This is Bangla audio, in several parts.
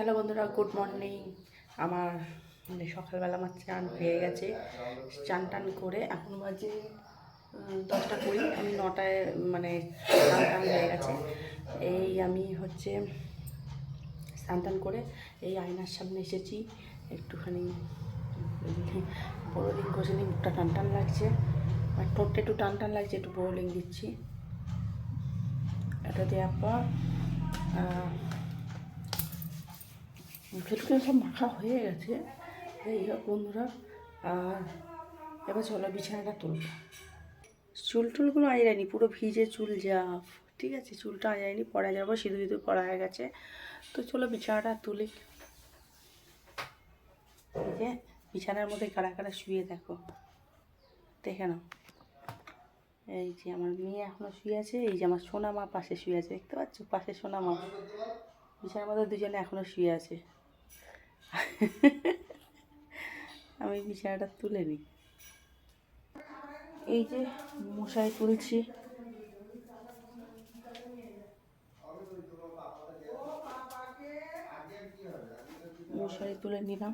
হ্যালো বন্ধুরা, গুড মর্নিং। আমার মানে সকালবেলা আমার চান হয়ে গেছে। চান টান করে এখন বাজে দশটা কুড়ি। আমি নটায় মানে স্নান টান হয়ে গেছে। এই আমি হচ্ছে স্নান টান করে এই আয়নার সামনে এসেছি। একটুখানি বোরোলিং কষে নিই মুখটা টান টান লাগছে। আর ঠোঁটটা একটু টান টান লাগছে, একটু বোরোলিং দিচ্ছি। এটা দেওয়ার পর মুখে টুকে সব মাখা হয়ে গেছে। এই বন্ধুরা, আর এবার চলো বিছানাটা তুলব। চুল টুলগুলো আঁচড়ায়নি পুরো ভিজে চুল যা। ঠিক আছে, চুলটা আঁচড়ায়নি পরা যাব সিঁদুর সিঁদুর পরা হয়ে গেছে। তো চলো বিছানাটা তুলি। যে বিছানার মধ্যে কারা কারা শুয়ে দেখো। দেখে নাও। এই যে আমার মেয়ে এখনও শুয়ে আছে, এই যে আমার সোনা মা পাশে শুয়ে আছে, দেখতে পাচ্ছ? পাশে সোনা মা। বিছানার মধ্যে দুজনে এখনও শুয়ে আছে। আমি বিছানাটা তুলে নিই। এই যে মশারি তুলছি। মশারি তুলে নিলাম।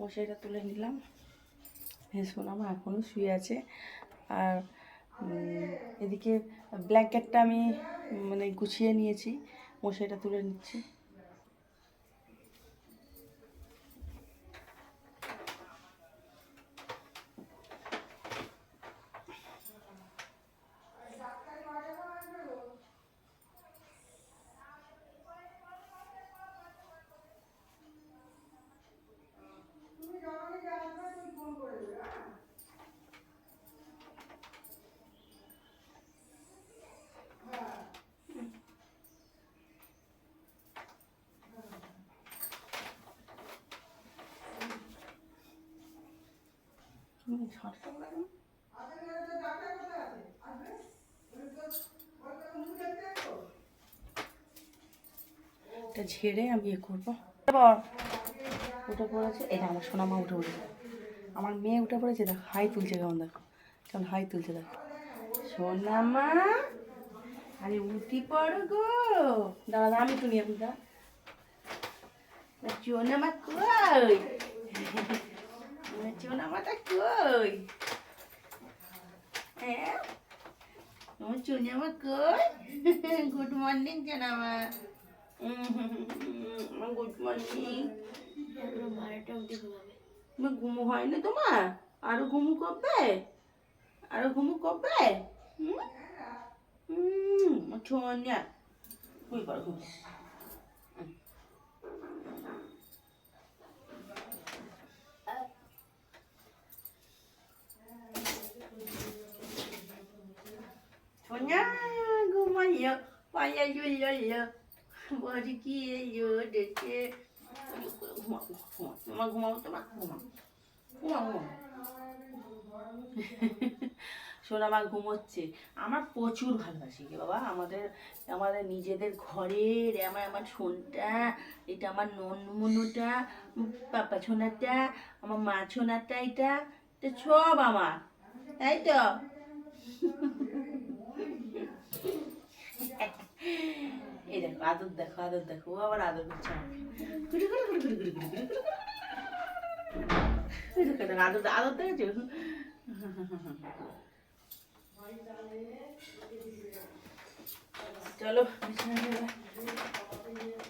মশারিটা তুলে নিলাম। সোনামা এখনও শুয়ে আছে। আর এদিকে ব্ল্যাঙ্কেটটা আমি মানে গুছিয়ে নিয়েছি মশারিটা তুলে নিচ্ছি। এটা ঝেড়ে আমি ইয়ে করব। উঠে পড়েছে এটা আমার সোনা মা উঠে পড়েছে। আমার মেয়ে উঠে পড়েছে দেখো হাই তুলছে কেমন দেখো কেমন হাই তুলছে দেখো। সোনা মা আরে উঠি পড়ো গো। দাঁড়া, আমি তুলি আমি দাঁড়া। সোনা মা কই? সোনা মাটা কই হ্যাঁ আমার চুনামা কই গুড মর্নিং জানামা গুড মর্নিং বারোটা অবধি ঘুমাবে। তোমার ঘুমো হয়নি তোমার? আরও ঘুমু করবে? আরও ঘুমু করবে? হুম? হুম ছোনিয়া কই কর ঘুম? Sonya, ঘুমাইয়া পায়া জুল্লাল্লা বাড়ি গিয়ে দেখে ঘুমা ঘুমা ঘুমাবো তোমার ঘুমা ঘুমা ঘুমা সোনা মা ঘুমোচ্ছে। আমার প্রচুর ভালোবাসি গে বাবা। আমাদের আমাদের নিজেদের ঘরের আমার আমার সোনটা এটা আমার ননমনুটা পাপা ছোনাটা আমার মা ছোনাটা এটা সব আমার। তাই তো? এই দেখো, আদর দেখো আদর দেখো আবার আদর করছে আমাকে। আদর আদর দেখেছ? চলো,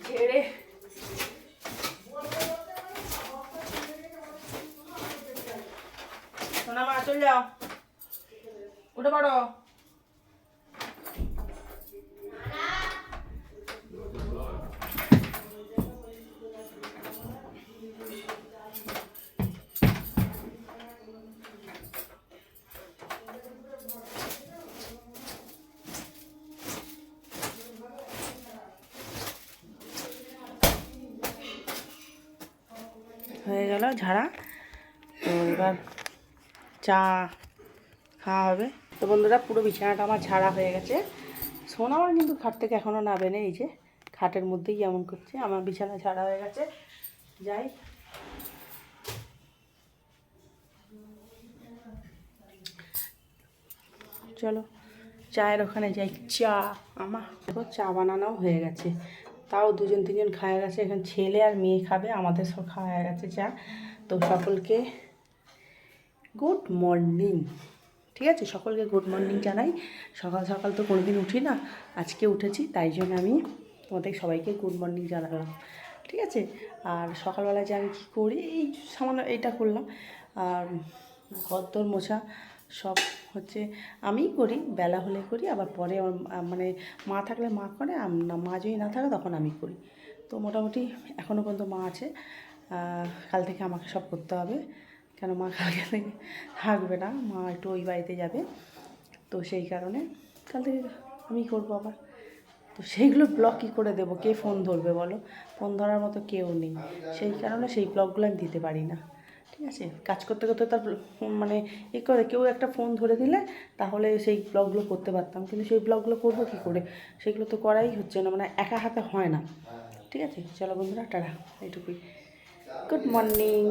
ছেড়ে। সোনা মা, চল যাও। উঠে পড়ো। হয়ে গেল ঝাড়া। তো এবার চা খাওয়া হবে। তো বন্ধুরা, পুরো বিছানাটা আমার ঝাড়া হয়ে গেছে। সোনা আমার কিন্তু খাট থেকে এখনও নাবে না এই যে, খাটের মধ্যেই এমন করছে। আমার বিছানা ঝাড়া হয়ে গেছে। যাই। চলো, চায়ের ওখানে যাই। চা, আমার দেখো চা বানানো হয়ে গেছে। তাও দুজন তিনজন খাওয়া গেছে। এখন ছেলে আর মেয়ে খাবে, আমাদের সব খাওয়া গেছে চা। তো সকলকে গুড মর্নিং ঠিক আছে? সকলকে গুড মর্নিং জানাই। সকাল সকাল তো কোনোদিন উঠি না, আজকে উঠেছি, তাই জন্য আমি তোমাদের সবাইকে গুড মর্নিং জানালাম। ঠিক আছে? আর সকালবেলায় যে আমি কী করি, এই সামান্য এইটা করলাম। আর গদ্দর মোছা সব হচ্ছে আমিই করি, বেলা হলে করি, আবার পরে মানে মা থাকলে মা করে মা যদি না থাকে তখন আমি করি। তো মোটামুটি এখনও পর্যন্ত মা আছে। কাল থেকে আমাকে সব করতে হবে। কেন মা কালকে থেকে থাকবে না, মা একটু ওই বাড়িতে যাবে। তো সেই কারণে কাল থেকে আমি করব আবার। তো সেইগুলো ব্লগ কী করে দেবো? কে ফোন ধরবে বলো? ফোন ধরার মতো কেউ নেই। সেই কারণে সেই ব্লগগুলো আমি দিতে পারি না। ঠিক আছে, কাজ করতে করতে তার মানে এ করে কেউ একটা ফোন ধরে দিলে তাহলে সেই ব্লগগুলো করতে পারতাম। কিন্তু সেই ব্লগগুলো করব কী করে? সেগুলো তো করাই হচ্ছে না মানে একা হাতে হয় না। ঠিক আছে, চলো বন্ধুরা, টাটা, এইটুকুই। Good morning